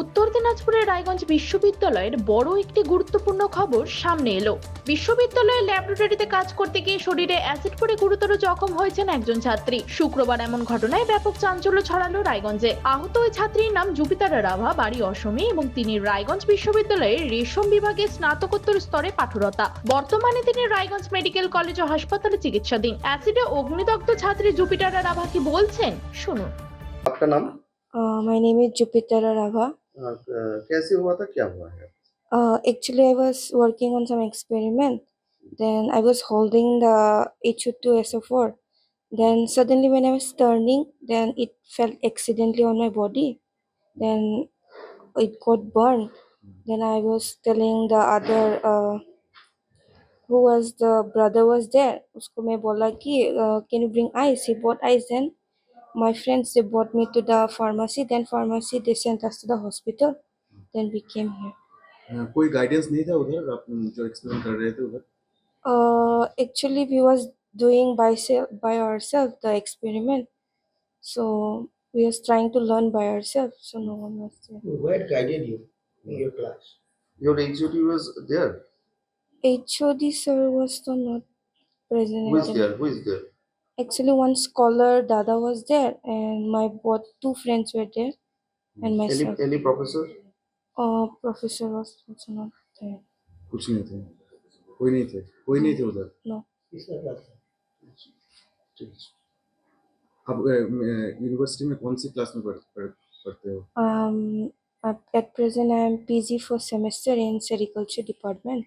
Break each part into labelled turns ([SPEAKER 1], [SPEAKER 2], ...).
[SPEAKER 1] উত্তর দিনাজপুরের রায়গঞ্জ বিশ্ববিদ্যালয়ের বড় একটি গুরুত্বপূর্ণ খবর সামনে এলো। বিশ্ববিদ্যালয়ের ল্যাবরেটরিতে কাজ করতে গিয়ে শরীরে অ্যাসিড পড়ে গুরুতর জখম হয়েছেন একজন ছাত্রী। শুক্রবার এমন ঘটনায় ব্যাপক চাঞ্চল্য ছড়ালো রায়গঞ্জে। আহত ওই ছাত্রীর নাম জুপিতারা রাভা বাড়ি অসমে এবং তিনি রায়গঞ্জ বিশ্ববিদ্যালয়ের রেশম বিভাগে স্নাতকোত্তর স্তরে পাঠরতা। বর্তমানে তিনি রায়গঞ্জ মেডিকেল কলেজ ও হাসপাতালে চিকিৎসাধীন। অ্যাসিডে অগ্নিদগ্ধ ছাত্রী জুপিটারা রাভা কি বলছেন? শুনুন।
[SPEAKER 2] আপনার
[SPEAKER 3] নাম? My name is Rava. Actually I was on some experiment I was holding turning accidentally on my body then it got burn then I was telling the other who उसको मैं बोला कि can you bring ice he bought Then my friends they brought me to the pharmacy. Then pharmacy they sent us to the hospital. Then we came here.
[SPEAKER 4] अ, कोई guidance नहीं था उधर आप जो एक्सप्लेन कर रहे थे उधर
[SPEAKER 3] Uh, actually, we was doing by se- by ourselves the experiment. So we was trying to learn by ourselves. So no one was there.
[SPEAKER 5] What guided you in your class?
[SPEAKER 2] your HOT was there
[SPEAKER 3] HOD sir was so not present.
[SPEAKER 2] who is
[SPEAKER 3] at the-
[SPEAKER 2] there who is there
[SPEAKER 3] Actually, one scholar Dada was there, and my both two friends were there, and
[SPEAKER 2] any
[SPEAKER 3] myself.
[SPEAKER 2] any professor
[SPEAKER 3] Uh, professor was also not there.
[SPEAKER 4] कुछ नहीं थे कोई नहीं थे कोई नहीं थे उधर
[SPEAKER 3] No.
[SPEAKER 5] किसका क्लास था
[SPEAKER 4] ठीक है आप अ, अ, यूनिवर्सिटी में कौन सी क्लास में पढ़, पढ़, पढ़ते हो
[SPEAKER 3] Um, at, at present, I am PG for semester in sericulture department.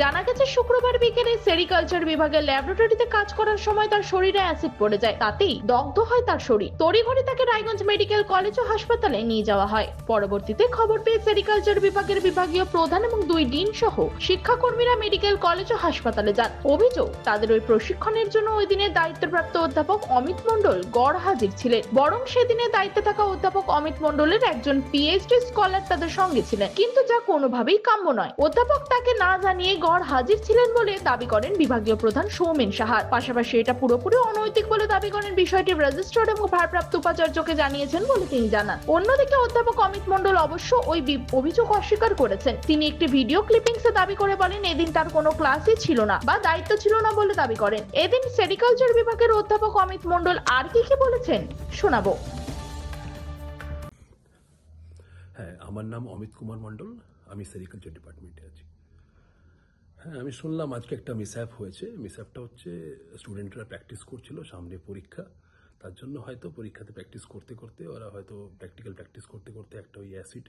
[SPEAKER 1] জানা গেছে, শুক্রবার বিকেলে সেরিকালচার বিভাগের ল্যাবরেটরিতে কাজ করার সময় তার শরীরে অ্যাসিড পড়ে যায়। তাতেই দগ্ধ হয় তার শরীর। তড়িঘড়ি তাকে রায়গঞ্জ মেডিকেল কলেজ ও হাসপাতালে নিয়ে যাওয়া হয়। পরবর্তীতে খবর পেয়ে সেরিকালচার বিভাগের বিভাগীয় প্রধান এবং দুই ডিন সহ শিক্ষাকর্মীরা মেডিকেল কলেজ ও হাসপাতালে যান। অভিযোগ, তাদের ওই প্রশিক্ষণের জন্য ওই দিনের দায়িত্বপ্রাপ্ত অধ্যাপক অমিত মণ্ডল গড় হাজির ছিলেন। বরং সেদিনে দায়িত্বে থাকা অধ্যাপক অমিত মণ্ডলের একজন পিএইচডি স্কলার তাদের সঙ্গে ছিলেন। কিন্তু যা কোনোভাবেই কাম্য নয়। অধ্যাপক তাকে না জানিয়ে গড় হাজির ছিলেন বলে দাবি করেন বিভাগীয় প্রধান সৌমেন সাহার পাশাপাশি এটা পুরোপুরি অনৈতিক বলে দাবি করেন বিষয়টি রেজিস্ট্রার এবং ভারপ্রাপ্ত উপাচার্যকে জানিয়েছেন বলে তিনি জানান। অন্যদিকে অধ্যাপক অমিত মণ্ডল অবশ্য ওই অভিযোগ অস্বীকার করেছেন। তিনি একটি ভিডিও ক্লিপিংসে দাবি করে বলেন, এদিন তার কোনো ক্লাসই ছিল না বা দায়িত্ব ছিল না বলে দাবি করেন। এদিন সেরিকালচার বিভাগের অধ্যাপক অমিত মণ্ডল আর কি কি বলেছেন শোনাবো।
[SPEAKER 6] হ্যাঁ আমার নাম অমিত কুমার মণ্ডল। আমি সেরিকালচার ডিপার্টমেন্টে আছি। হ্যাঁ আমি শুনলাম আজকে একটা মিসঅ্যাপ হয়েছে। মিসঅ্যাপটা হচ্ছে স্টুডেন্টরা প্র্যাকটিস করছিল সামনে পরীক্ষা। তার জন্য হয়তো পরীক্ষাতে প্র্যাকটিস করতে করতে ওরা হয়তো প্র্যাকটিক্যাল প্র্যাকটিস করতে করতে একটা ওই অ্যাসিড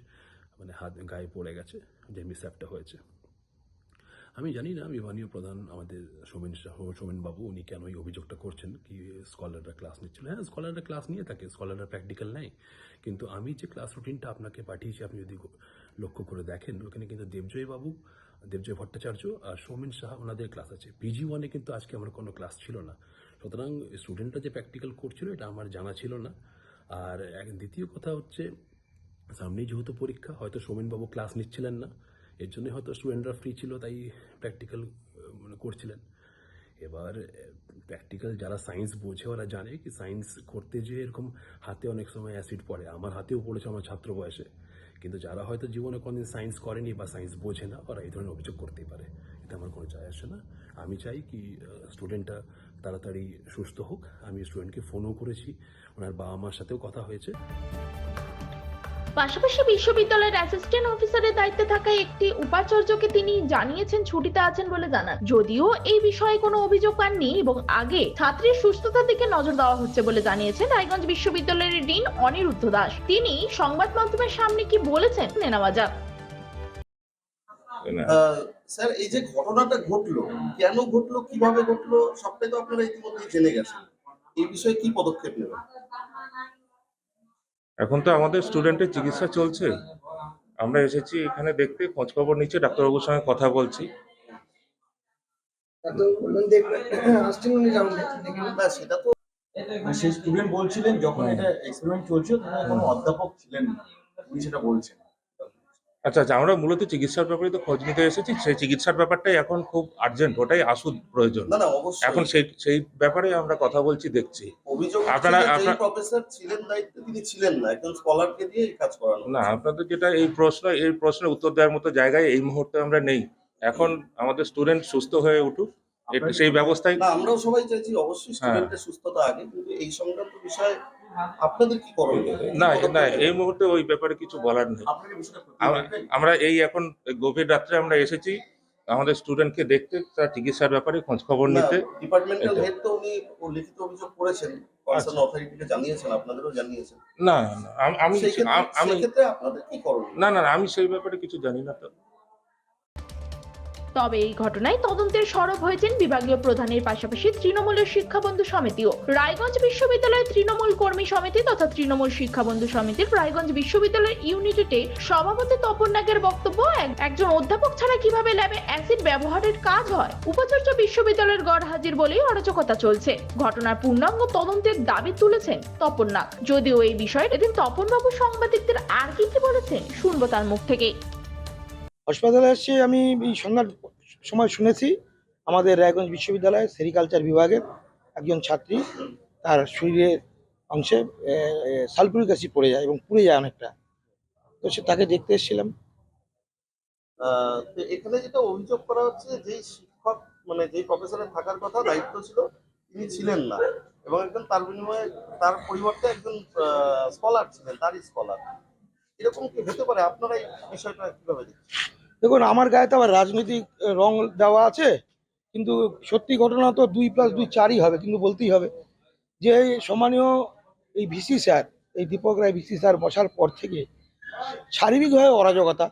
[SPEAKER 6] মানে হাত গায়ে পড়ে গেছে, যে মিসঅ্যাপটা হয়েছে। আমি জানি না, বিমানীয় প্রধান আমাদের সোমেন সাহ সোমেন বাবু, উনি কেন এই অভিযোগটা করছেন? কি স্কলাররা ক্লাস নিচ্ছিল? হ্যাঁ স্কলাররা ক্লাস নিয়ে থাকে, স্কলাররা প্র্যাকটিক্যাল নেয়। কিন্তু আমি যে ক্লাস রুটিনটা আপনাকে পাঠিয়েছি, আপনি যদি লক্ষ্য করে দেখেন, ওখানে কিন্তু দেবজয় বাবু দেবজয় ভট্টাচার্য আর সৌমেন সাহা ওনাদের ক্লাস আছে। পিজি ওয়ানে কিন্তু আজকে আমার কোনো ক্লাস ছিল না। সুতরাং স্টুডেন্টরা যে প্র্যাকটিক্যাল করছিল এটা আমার জানা ছিল না। আর এক দ্বিতীয় কথা হচ্ছে, সামনেই যেহেতু পরীক্ষা, হয়তো সোমেনবাবু ক্লাস নিচ্ছিলেন না। এর জন্য হয়তো স্টুডেন্টরা ফ্রি ছিল, তাই প্র্যাকটিক্যাল মানে করছিলেন। এবার প্র্যাকটিক্যাল যারা সায়েন্স বোঝে ওরা জানে কি সায়েন্স করতে যে এরকম হাতে অনেক সময় অ্যাসিড পড়ে। আমার হাতেও পড়েছে, আমার ছাত্র বয়সে। কিন্তু যারা হয়তো জীবনে কোনোদিন সায়েন্স করেনি বা সায়েন্স বোঝে না, ওরা এই ধরনের অভিযোগ করতেই পারে। এতে আমার কোনো যায় আসে না। আমি চাই কি স্টুডেন্টটা তাড়াতাড়ি সুস্থ হোক। আমি স্টুডেন্টকে ফোনও করেছি। ওনার বাবা মার সাথেও কথা হয়েছে।
[SPEAKER 1] পাশাপাশি বিশ্ববিদ্যালয়ের অ্যাসিস্ট্যান্ট অফিসারের দায়িত্বে থাকা একটি উপাচার্যকে তিনি জানিয়েছেন ছুটিতে আছেন বলে জানান। যদিও এই বিষয়ে কোনো অভিযোগ পাননি এবং আগে ছাত্রীর সুস্থতার দিকে নজর দেওয়া হচ্ছে বলে জানিয়েছেন রায়গঞ্জ বিশ্ববিদ্যালয়ের ডিন অনিরুদ্ধ দাস। তিনি সংবাদ মাধ্যমের সামনে কি বলেছেন নেওয়া যাক।
[SPEAKER 7] আহ, স্যার এই যে ঘটনাটা ঘটলো কেন ঘটলো কীভাবে ঘটলো সবটাই তো আপনারা ইতিমধ্যেই জেনে গেছেন। এই বিষয়ে কি পদক্ষেপ নেবেন?
[SPEAKER 8] এখন তো আমাদের স্টুডেন্টের চিকিৎসা চলছে। আমরা এসেছি এখানে দেখতে খোঁজ খবর নিচ্ছি ডাক্তারবাবুর সঙ্গে কথা বলছি।
[SPEAKER 5] দেখবেন আসছেন উনি রাউন্ডে দেখেন
[SPEAKER 7] না সেটা তো
[SPEAKER 9] সেই স্টুডেন্ট বলছিলেন যখন এটা এক্সপেরিমেন্ট চলছিল তখন কোনো অধ্যাপক ছিলেন না। উনি সেটা বলছেন।
[SPEAKER 8] আচ্ছা আচ্ছা আমরা মূলত চিকিৎসার ব্যাপারে তো খোঁজ নিতে এসেছি। সেই চিকিৎসার ব্যাপারটাই এখন খুব আর্জেন্ট ওটাই আসুন প্রয়োজন।
[SPEAKER 7] না না অবশ্যই।
[SPEAKER 8] এখন সেই সেই ব্যাপারে আমরা কথা বলছি দেখছি।
[SPEAKER 7] অভিযোগ
[SPEAKER 8] আপনারা-
[SPEAKER 7] আপনারা প্রফেসর ছিলেন দায়িত্বে তিনি ছিলেন না একজন স্কলারকে দিয়ে এই কাজ করানো
[SPEAKER 8] না আপনাদের যেটা এই প্রশ্ন এই প্রশ্নের উত্তর দেওয়ার মতো জায়গায় এই মুহূর্তে আমরা নেই। এখন আমাদের স্টুডেন্ট সুস্থ হয়ে উঠুক সেই ব্যবস্থায়
[SPEAKER 7] না আমরাও সবাই চাইছি অবশ্যই
[SPEAKER 8] হ্যাঁ।
[SPEAKER 7] স্টুডেন্টের সুস্থতা আগে কিন্তু এই সংক্রান্ত বিষয়ে আপনাদের কি করণীয়
[SPEAKER 8] না না এই মুহূর্তে ওই ব্যাপারে কিছু বলার নেই। আমরা এই এখন গভীর রাত্রে আমরা এসেছি। আমাদের স্টুডেন্টকে দেখতে তার চিকিৎসার ব্যাপারে খোঁজ খবর নিতে।
[SPEAKER 7] ডিপার্টমেন্টাল হেড তো উনি লিখিত অভিযোগ করেছেন। কনসার্ন অথরিটিকে জানিয়েছেন আপনাদেরও জানিয়েছেন।
[SPEAKER 8] না না আমি আমি
[SPEAKER 7] ক্ষেত্রে আপনাদের কি করণীয়
[SPEAKER 8] না না না, আমি সেই ব্যাপারে কিছু জানি না তো।
[SPEAKER 1] তবে এই ঘটনায় তদন্তের সরব হয়েছেন বিভাগীয় প্রধানের পাশাপাশি তৃণমূলের শিক্ষাবন্ধু সমিতিও। রায়গঞ্জ বিশ্ববিদ্যালয়ের তৃণমূল কর্মী সমিতি তথা তৃণমূল শিক্ষাবন্ধু সমিতির রায়গঞ্জ বিশ্ববিদ্যালয়ের ইউনিটেটে সভাপতি তপন নাগের বক্তব্য একজন অধ্যাপক ছাড়া কীভাবে ল্যাবে অ্যাসিড ব্যবহারের কাজ হয়? উপাচার্য বিশ্ববিদ্যালয়ের গড় হাজির বলেই অরাজকতা চলছে। ঘটনার পূর্ণাঙ্গ তদন্তের দাবি তুলেছেন তপন নাগ। যদিও এই বিষয়ে এদিন তপনবাবু সাংবাদিকদের আর কি কি বলেছেন, শুনব তার মুখ থেকে।
[SPEAKER 5] হাসপাতালে এসে আমি এই সন্ধ্যার সময় শুনেছি, আমাদের রায়গঞ্জ বিশ্ববিদ্যালয়ের সেরিকালচার বিভাগের একজন ছাত্রী, তার শরীরের অংশে সালফুরিক অ্যাসিড পড়ে যায় এবং পুড়ে যায় অনেকটা। তো সে তাকে দেখতে এসেছিলাম।
[SPEAKER 7] তো এখানে যেটা অভিযোগ করা হচ্ছে যেই শিক্ষক মানে যেই প্রফেসরের থাকার কথা, দায়িত্ব ছিল, তিনি ছিলেন না। এবং একজন তার বিনিময়ে তার পরিবর্তে একজন স্কলার ছিলেন, তারই স্কলার এরকম কি হতে পারে? আপনারা এই বিষয়টা কীভাবে দেখছেন?
[SPEAKER 5] দেখুন, আমার গায়ে তো আবার রাজনৈতিক রং দেওয়া আছে, কিন্তু সত্যি ঘটনা তো দুই প্লাস দুই চারই হবে, কিন্তু বলতেই হবে যে সম্মানীয় এই ভিসি স্যার এই দীপক রায় ভিসি স্যার বসার পর থেকে শারীরিকভাবে অরাজকতা,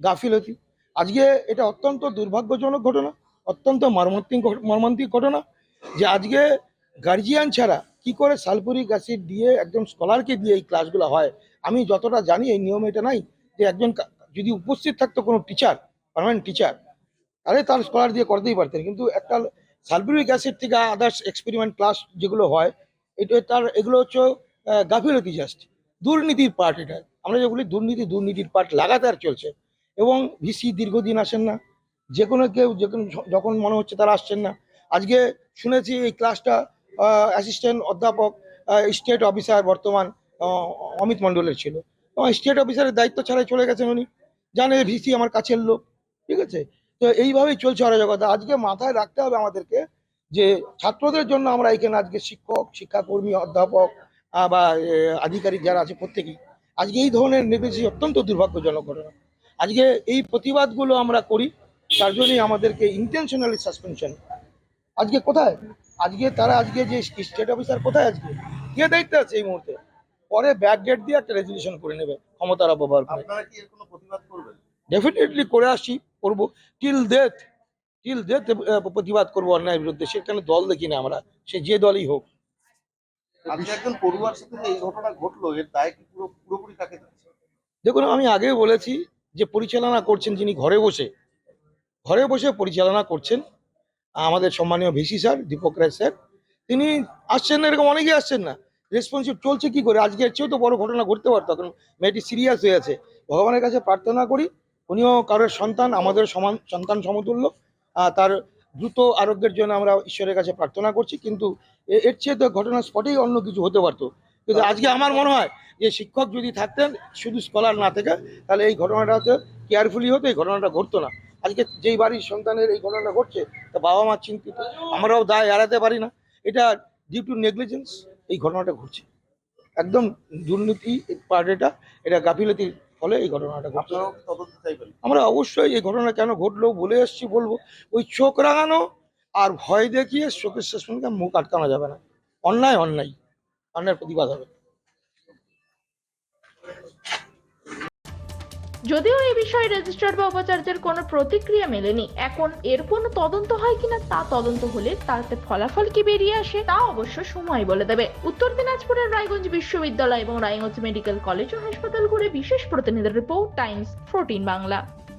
[SPEAKER 5] গাফিলতি। আজকে এটা অত্যন্ত দুর্ভাগ্যজনক ঘটনা, অত্যন্ত মর্মান্তিক মর্মান্তিক ঘটনা যে আজকে গার্জিয়ান ছাড়া কি করে সালফুরিক অ্যাসিড দিয়ে একজন স্কলারকে দিয়ে এই ক্লাসগুলো হয়? আমি যতটা জানি এই নিয়ম এটা নাই যে একজন যদি উপস্থিত থাকতো কোনো টিচার পারমানেন্ট টিচার তাহলে তার স্কলার দিয়ে করতেই পারতেন। কিন্তু একটা সালফিউরিক অ্যাসিড থেকে আদার্স এক্সপেরিমেন্ট ক্লাস যেগুলো হয়, এটা তার, এগুলো হচ্ছে গাফিলতি জাস্ট দুর্নীতির পার্ট এটা। আমরা যে বলি দুর্নীতি, দুর্নীতির পার্ট লাগাতার চলছে। এবং ভিসি দীর্ঘদিন আসেন না। যে কোনো কেউ যে কোনো যখন মনে হচ্ছে তারা আসছেন না। আজকে শুনেছি এই ক্লাসটা অ্যাসিস্ট্যান্ট অধ্যাপক স্টেট অফিসার বর্তমান অমিত মণ্ডলের ছিল। স্টেট অফিসারের দায়িত্ব ছাড়াই চলে গেছেন উনি। জানে ভিসি আমার কাছের লোক, ঠিক আছে? তো এইভাবেই চলছে অরাজকতা। আজকে মাথায় রাখতে হবে আমাদেরকে যে ছাত্রদের জন্য আমরা এখানে আজকে শিক্ষক, শিক্ষাকর্মী, অধ্যাপক বা আধিকারিক যারা আছে প্রত্যেকেই, আজকে এই ধরনের নেমেছি অত্যন্ত দুর্ভাগ্যজনক ঘটনা। আজকে এই প্রতিবাদগুলো আমরা করি, তার জন্যই আমাদেরকে ইন্টেনশনালি সাসপেনশন আজকে কোথায়? আজকে তারা আজকে যে স্টেট অফিসার কোথায় আজকে? কে দায়িত্বে আছে এই মুহূর্তে? পরে ব্যাক ডেট দিয়ে একটা রেজলিউশন করে নেবে। ক্ষমতার অপব্যবহার করে। ডেফিনেটলি করে আসছি করব। টিল ডেথ টিল ডেথ প্রতিবাদ করব অন্যায়ের বিরুদ্ধে। সেখানে দল দেখি না আমরা? সে যে দলই হোক।
[SPEAKER 7] একজন পড়ুয়ার সাথে এই ঘটনা ঘটলো এর দায় কি পুরো পুরোপুরি কাকে
[SPEAKER 5] দেখুন আমি আগে বলেছি যে পরিচালনা করছেন যিনি ঘরে বসে ঘরে বসে পরিচালনা করছেন আমাদের সম্মানীয় VC sir Dipak Roy sir. তিনি আসছেন না এরকম অনেকেই আসছেন না। রেসপন্সিভ চলছে কি করে? আজকে চেয়েও তো বড় ঘটনা ঘটতে পারতো কারণ মেয়েটি সিরিয়াস হয়ে আছে। ভগবানের কাছে প্রার্থনা করি, উনিও কারোর সন্তান, আমাদের সমান সন্তান সমতুল্য তার দ্রুত আরোগ্যের জন্য আমরা ঈশ্বরের কাছে প্রার্থনা করছি, কিন্তু এর চেয়ে তো ঘটনা স্পটেই অন্য কিছু হতে পারতো। কিন্তু আজকে আমার মনে হয় যে শিক্ষক যদি থাকতেন, শুধু স্কলার না থেকে, তাহলে এই ঘটনাটা হচ্ছে কেয়ারফুলি হতো, এই ঘটনাটা ঘটতো না। আজকে যেই বাড়ির সন্তানের এই ঘটনাটা ঘটছে, তা বাবা মা চিন্তিত, আমরাও দায় এড়াতে পারি না। এটা ডিউ টু নেগলিজেন্স এই ঘটনাটা ঘটছে। একদম দুর্নীতি পার্ট এটা এটা গাফিলতির ফলে এই ঘটনাটা ঘটছে। আমরা অবশ্যই এই ঘটনা কেন ঘটলো বলে এসছি বলব ওই চোখ রাঙানো আর ভয় দেখিয়ে চোখের শেষ মুখ আটকানো যাবে না। অন্যায় অন্যায় অন্যায়ের প্রতিবাদ হবে।
[SPEAKER 1] যদিও এই বিষয়ে রেজিস্ট্রার বা উপাচার্যের কোনো প্রতিক্রিয়া মেলেনি, এখন এর কোনো তদন্ত হয় কিনা তা তদন্ত হলে তাতে ফলাফল কি বেরিয়ে আসে তা অবশ্য সময় বলে দেবে। উত্তর দিনাজপুরের রায়গঞ্জ বিশ্ববিদ্যালয় এবং রায়গঞ্জ মেডিকেল কলেজ ও হাসপাতাল ঘুরে বিশেষ প্রতিনিধির রিপোর্ট, টাইমস ফোরটিন বাংলা।